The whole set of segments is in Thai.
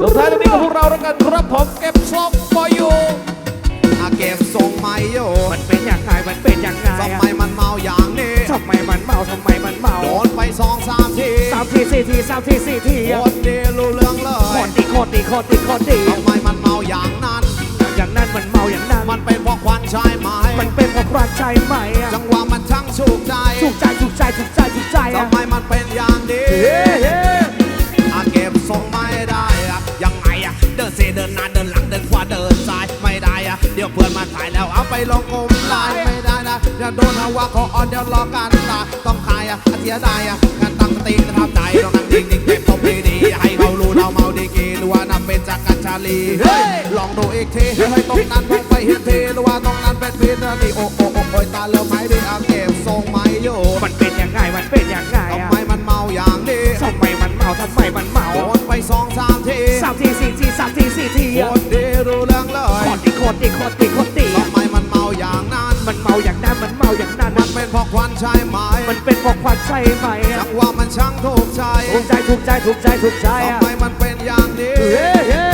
สุดท้ายตรงนี้กับพวกเราแล้วกันครับผมเก็บทรงบอยอยู่อาเก็บทรงไม่โยมันเป็นอย่างไรมันเป็นอย่างไงทำอะไมมันเมาอย่างนี้ทำไมมันเมาทำไมมันเมา โดนไปสองสามทีสามทีสี่ทีสามทีสี่ทีโคอะตรดีรู้เรื่องเลโคยตรดีโคตรดีโคตรดีโคตรดีทำไมมันเมาอย่างนั้น อย่างนั้นมันเมาอย่างนั้น มันเป็นเพราะควันใช่ไหมมันเป็นเพราะความใจไหมอะจังหวะมันช่างถูกใจถูกใจถูกใจถูกใจถูกใจอะทำไมมันเป็นอย่างนี้ ไม่ได้อะเดี๋ยวเพื่อนมาถ่ายแล้วเอาไปลงกลมไลน์ไม่ได้นะอย่าโดนหาว่าขออ่อนเดี๋ยวรอกันตาต้องขายอะเสียดายอะงานตั้งสตินะครับใจต้องนั่งดิ่งดิ่งเก็บตบดีๆให้เขารู้เราเมาดีกีหรือว่านับเป็นจากกันชาลีเฮ้ยลองดูอีกทีเฮ้ยตรงนั้นมองไปเห็นทีหรือว่าตรงนั้นเป็นพีนาทีโอ้โอ้โอ้โอ้ยตาเริ่มหายดีอาเก็บทรงไม่อยู่มันเป็นอย่างไงมันเป็นอย่างไงทำอะไมมันเมาอย่างนี้ทำไมมันเมาทำไมมันเมาโดนไปสองสามทีสามทีสี่ทีสามทีสี่ทีโมาอย่างนั้นมันเมาอย่างนั้นมัอะนเป็นเพราะควันใช่ไหมมันเป็นเพราะความใจไหมอะจังหวะมันช่างถูกใจถูกใจถูกใจถูกใจถูกใจอะทำไมมันเป็นอย่างนี้เฮ้เฮ้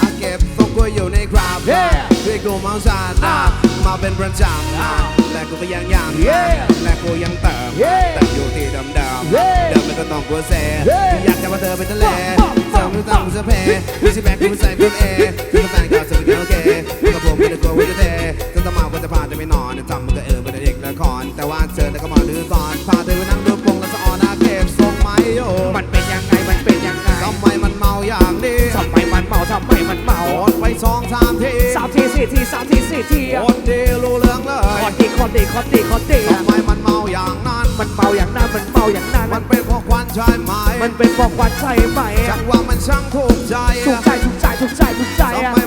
อาเก็บทรงกูอยู่ในคราบเฮ้ด้วยกูเมาซานนะมาเป็นประจำนะแต่กูก็ยังยังเฮ้และกูยังเติมเฮ้แต่อยู่ที่เดิมเดิมเฮ้เดิมไม่ก็ต้องกลัวเซ่เฮ้อยากจะมาเธอไปทะเลเธอไม่ต้องเสื้อเพไม่ใช่แบกกูไม่ใส่กูเอคือแฟนก็จะเป็นโอเคกับผมไม่ได้กลัววิจะเท จำมันก็เออเป็นเด็กละครแต่ว่าเจอแล้วก็มาดูก่อนพาเธอไปนั่งดูปงแล้วสะออนอาเก็บทรงไม้โยมันเป็นยังไงมันเป็นยังไงทำไมมันเมาอย่างนี้ทำไมมันเมาทำไมมันเมาโอนไปสองสามทีสามทีสี่ทีสามทีสี่ทีอะโอนดีรู้เรื่องเลยโคตรดีโคตรดีโคตรดีโคตรดีอะทำไมมันเมาอย่างนั้นมันเมาอย่างนั้นมันเมาอย่างนั้นมันเป็นเพราะควันใช่ไหมมันเป็นเพราะความใจไหมจัอะงหวะมันช่างถูกใจถูกใจถูกใจถูกใจถูกใจทำอะไม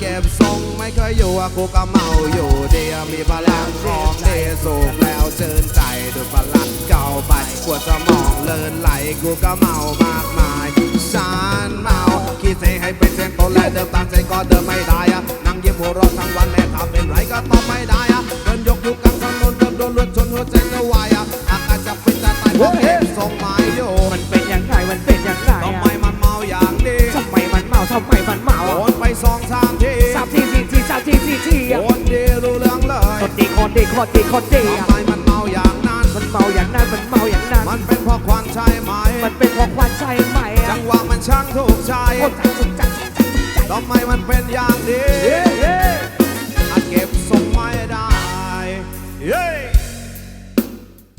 เก็บทรงไม่เคยอยู่กูก็เมาอยู่เดียวมีพลังของเดสูงแล้วเชิญใจดูพลังเก่าไปปวดสมองเลินไหลกูก็เมามากมายฉันเมาคิดเซให้เป็นเส้นต้นและเดิมตามใจก็เดิมไม่ได้อะนั่งยิ้มหัวเราะทั้งวันแม้ทำเป็นไรก็ตอบไม่ได้อะเดินยกยุกกลางถนนเดินโดนรถชนหัวใจจะวายอะอากาศจะเป็นจะตายเพราะเก็บทรงไม่อยู่มันเป็นยังไงมันเป็นยังไงทำอะไมมันเมาอย่างนี้ทำไมมันเมาทำไมมันเมาโอนไปสองทีสาม ดีโคตรดีโคตรดีโคตรดีทำอะไมมันเมาอย่างนั้น มันเมาอย่างนั้น มันเมาอย่างนั้น มันเป็นเพราะควันใช่ไหม มันเป็นเพราะความใจไหมอะจังหวะมันช่างถูกใจโคตรถูกใจถูกใจถูกใจทำไมมันเป็นอย่างนี้